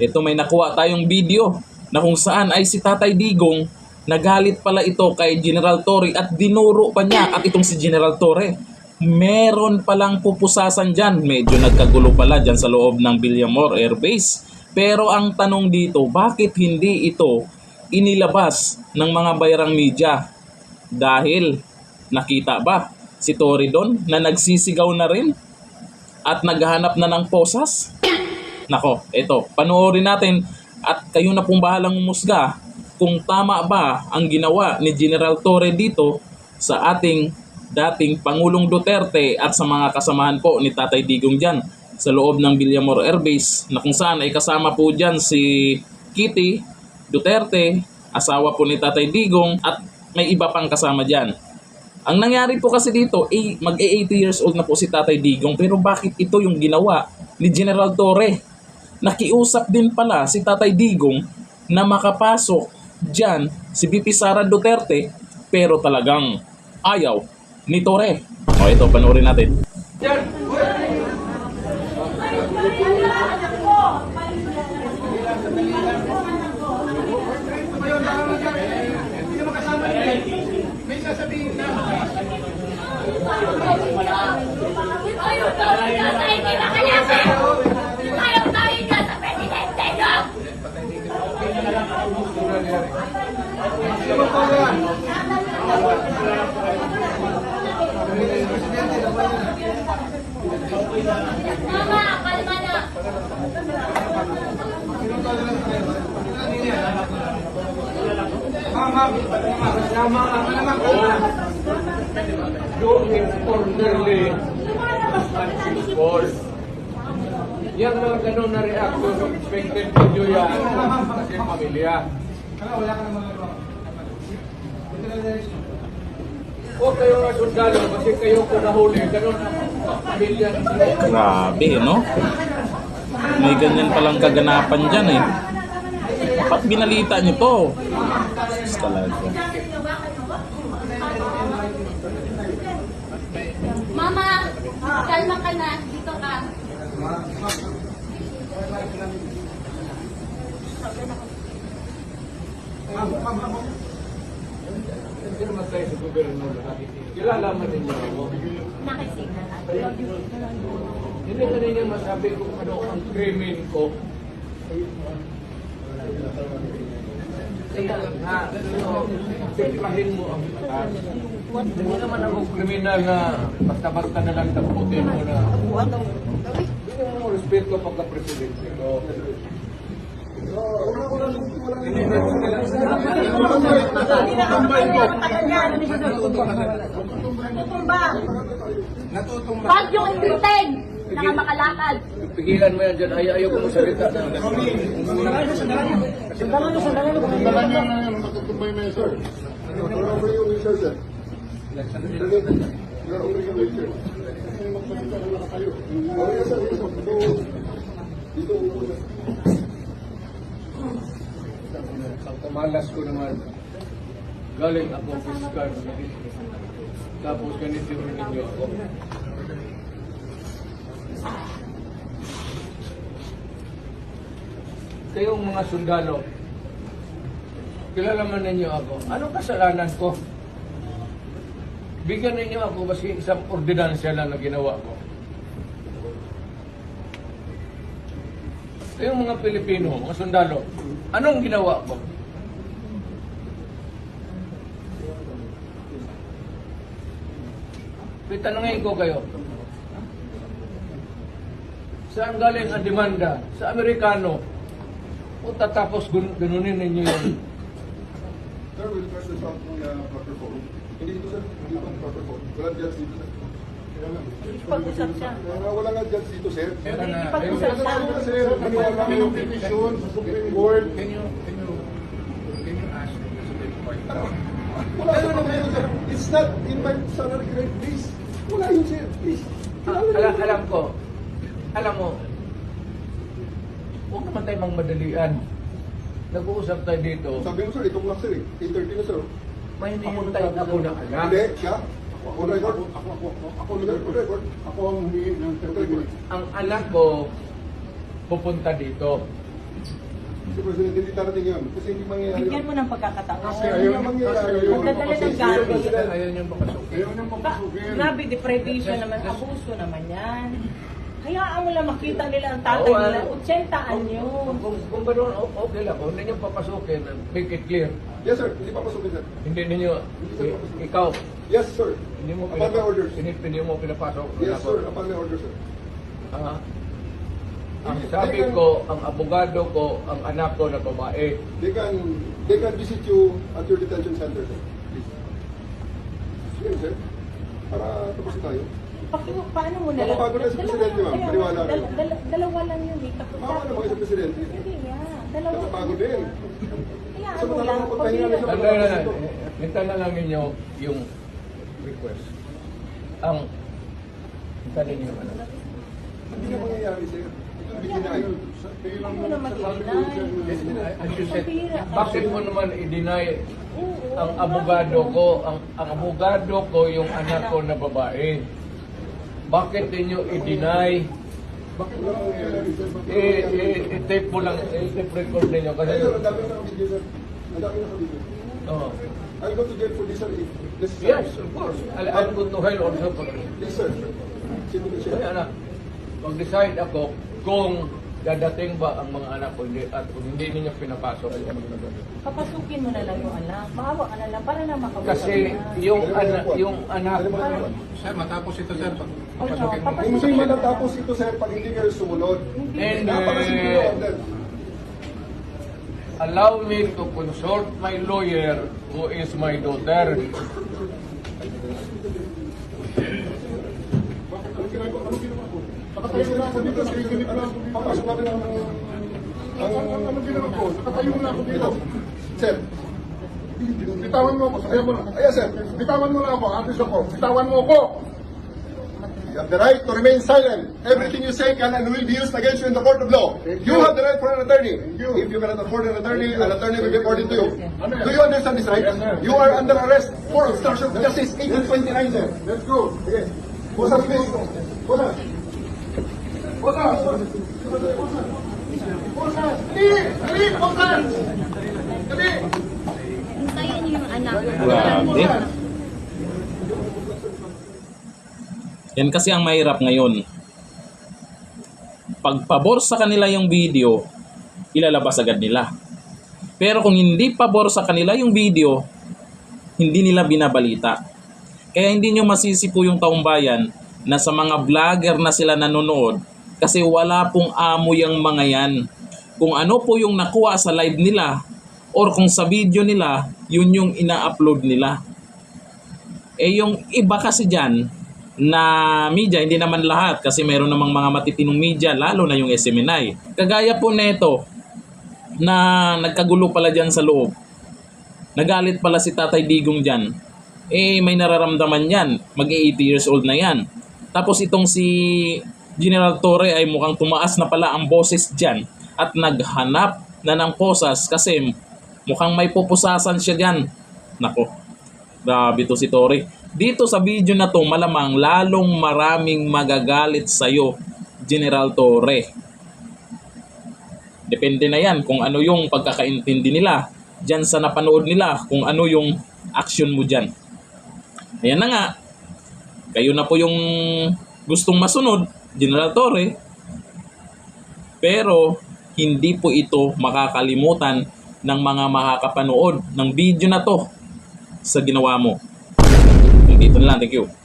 Ito may nakuha tayong video na kung saan ay si Tatay Digong nagalit pala ito kay General Torre at dinuro pa niya at itong si General Torre. Meron palang pupusasan dyan. Medyo nagkagulo pala dyan sa loob ng Villamor Air Base. Pero ang tanong dito, bakit hindi ito inilabas ng mga bayarang media? Dahil nakita ba si Torre doon na nagsisigaw na rin at naghahanap na ng posas? Nako, ito, panoorin natin at kayo na pong bahalang umusga kung tama ba ang ginawa ni General Torre dito sa ating dating Pangulong Duterte at sa mga kasamahan po ni Tatay Digong dyan sa loob ng Villamor Air Base na kung saan ay kasama po dyan si Kitty Duterte, asawa po ni Tatay Digong at may iba pang kasama dyan. Ang nangyari po kasi dito, eh, mag-80 years old na po si Tatay Digong pero bakit ito yung ginawa ni General Torre? Nakiusap din pala si Tatay Digong na makapasok dyan si BP Sara Duterte pero talagang ayaw ni Torre. O ito, panoorin natin. Ayaw tawin ka sa presidente nyo! Mama, kalma na! Doing orderly responsible. Yan mga ganun na reaction ng expected video yan kasi pamilya. O kayo nga sundalo kasi kayo ko nahuli, ganun ang pamilya. Grabe, no? May ganyan palang kaganapan dyan eh. Dapat binalita nyo to. Talaga. Mama, kalma ka na. Dito ka. Hindi naman tayo sa gobyerno lahat. Kilala man ninyo ako. Nakisignal na. Hindi na ninyo masabi kung ano ang krimen ko. Kaya lang ha, so, mo ang batas. Hindi naman ako kriminal na basta-basta na lang taputin mo na. Bigyan mo respeto pagka-presidente ko. Pag yung nakamakalakad. Pigilan mo yan dyan, ayaw, ayaw ko mo salita na. Malas ko naman. Galing ako fiskal. Tapos ganito rin ninyo ako. Kayong mga sundalo, kilala man ninyo ako. Anong kasalanan ko? Bigyan ninyo ako kasi isang ordinansya lang na ginawa ko. Kayong mga Pilipino, mga sundalo, anong ginawa ko? Pitanungin ko kayo. Saan galing ang demanda? Sa Amerikano. O tatapos gun ganunin ninyo yun. Sir, will press the sound ng uh, proper phone. Hindi dito sir, hindi ito ang proper phone. Wala judge dito sir. Pag-usap siya. Wala nga judge dito sir. Meron na. Pag-usap Wala nga sir, maniwala ko yung petition sa Supreme Court. Can you can you can you ask the Supreme Court? Wala yun sir. It's not in my salary grade, please. Wala yun sir, please. Ah, alam, alam ko. Alam mo, huwag naman tayo mang madalian. Nag-uusap tayo dito. Sabi mo sir, itong lang sir eh. 8.30 na sir. May hinihintay ako na alam. Hindi, siya. Ako record. Ako, ako, ako, ako, ako, record. Ako ang humingi ng. Ang anak ko pupunta dito. Mr. President, hindi darating yun. Kasi hindi mangyayari Bigyan mo ng pagkakataon. Kasi ayaw na mangyayari yun. Magdadala ng gabi. Ayaw niyang makasukin. Ayaw na Ba, mapasukin. grabe, deprivation naman, abuso naman yan. Hayaan mo lang makita nila ang tatay Oo, nila. ano? 80 anyo. Kung, kung, o- okay lang. Kung hindi niyo papasukin, make it clear. Yes, sir. Hindi papasukin, sir. Hindi ninyo, i- ikaw, Yes, sir. hindi mo, Upon my orders. hindi, hindi mo pinapasok. Yes, sir. Upon my orders, sir. Ah, ang sabi ko, ang abogado ko, ang anak ko na babae. They can, they can visit you at your detention center, sir. Please. Sige, sir. Para tapos tayo. Paki, paano mo na lang? Mababago na si Presidente, ma'am. Paniwala kayo. dal- dal- dalawa lang yun eh. Tapos Maawa naman kayo sa Presidente. Hindi nga. Dalawa. Nakapagod din. Hayaan mo lang. Pag- na. Ano lang, hintayin na lang ninyo yung request. Ang, hintayin ninyo ano. Hindi na mangyayari, sir. Bakit mo naman i-deny ang abogado ko, ang, ang abogado ko yung anak ko na babae. Bakit ninyo i-deny? Sir? Eh, eh, i-tape mo lang, i-tape record ninyo kasi, sir, na sir. Na oh. I'll go to jail for this, sir, if necessary. Yes, of course. I'll, I'll go to hell also for Yes, sir. Ba siya? Kaya anak, mag-decide ako kung dadating ba ang mga anak ko hindi, at kung hindi ninyo pinapasok. Papasukin mo na lang yung anak. Maawa ka na lang para na makabuka Kasi yung anak, yung anak, Sir, matapos ito, sir. pag- Oo, Papasukin mo. Hindi matatapos ito, sir, pag hindi kayo sumunod. and uh, allow me to consult my lawyer who is my daughter. Nakatayo na ako dito, sir. Papasok natin ang... Ang... Ano ginawa ko? Nakatayo na ako dito. Sir. Bitawan mo ako. Ayaw mo na. Ayan, sir. Bitawan mo na ako. Atis ako. Bitawan mo ako. You have the right to remain silent. Everything you say can and will be used against you in the court of law. You have the right for an attorney. If you cannot afford an attorney, an attorney will be according to you. Do you understand this right? You are under arrest for obstruction of justice 1829, sir. Let's go. Okay. Pusas, please. Pusas. Pusas. Pusas. Dali! Dali! Pusas! Dali! Hintayin yung anak. Yan kasi ang mahirap ngayon. Pag pabor sa kanila yung video, ilalabas agad nila. Pero kung hindi pabor sa kanila yung video, hindi nila binabalita. Kaya hindi nyo masisi po yung taong bayan na sa mga vlogger na sila nanonood kasi wala pong amo yung mga yan. Kung ano po yung nakuha sa live nila or kung sa video nila, yun yung ina-upload nila. Eh yung iba kasi dyan na media, hindi naman lahat kasi meron namang mga matitinong media, lalo na yung SMNI. Kagaya po neto na nagkagulo pala dyan sa loob. Nagalit pala si Tatay Digong dyan. Eh, may nararamdaman yan. Mag-80 years old na yan. Tapos itong si General Torre ay mukhang tumaas na pala ang boses dyan at naghanap na ng posas kasi mukhang may pupusasan siya dyan. Nako, grabe to si Torre. Dito sa video na to, malamang lalong maraming magagalit sa'yo, General Torre. Depende na yan kung ano yung pagkakaintindi nila dyan sa napanood nila, kung ano yung action mo dyan. Ayan na nga, kayo na po yung gustong masunod, General Torre. Pero hindi po ito makakalimutan ng mga makakapanood ng video na to sa ginawa mo. Dito na lang, thank you.